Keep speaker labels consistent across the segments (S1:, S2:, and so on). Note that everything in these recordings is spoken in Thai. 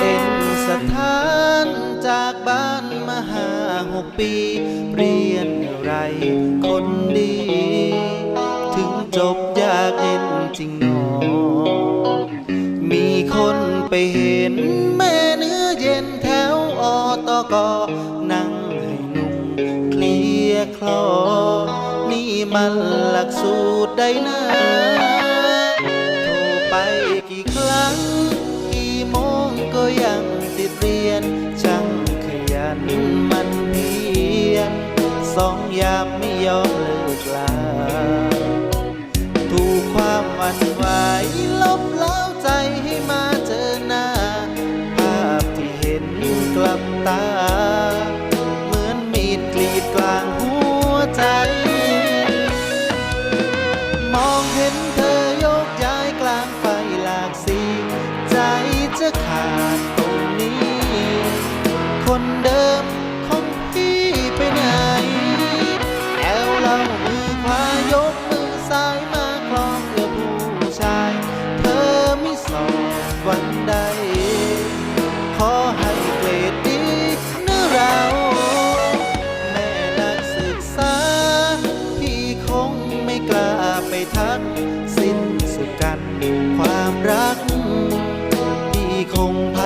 S1: ป็นสถานจากบ้านมาหาหกปีเรียนไรคนดี ถึงจบยากเห็นจริงหนอ มีคนไปเห็นแม่เนื้อเย็นแถวอตกนั่งให้นุ่งเคลียคลอ นี่มันหลักสูตรใดนะ สองยามไม่ยอมเลิกลาถูกความวันไหวลบเล้าใจให้มาเจอหน้า ภาพที่เห็นกลับตา เหมือนมีดกรีดกลางหัวใจ มองเห็นเธอโยกย้ายกลางไฟหลากสี ใจจะขาดตรงนี้ คนเดิ วันใด ขอให้เกรดดีนื้อเรา แม่นักศึกษา พี่คงไม่กล้าไปทัก สิ้นสุดกันความรัก พี่คงพ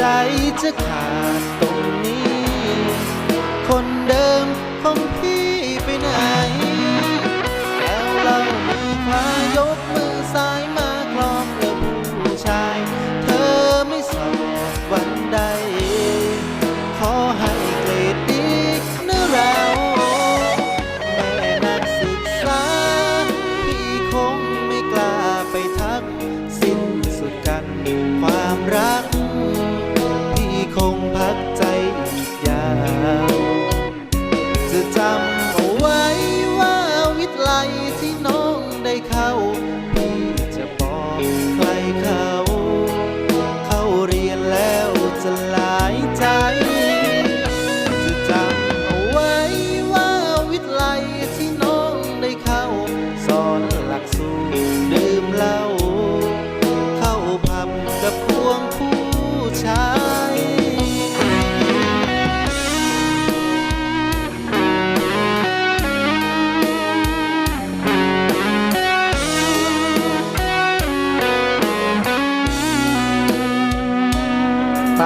S1: จจะขาดต ค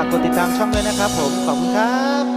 S1: ากกดติดตามช่องด้วยนะครับผม ขอบคุณครับ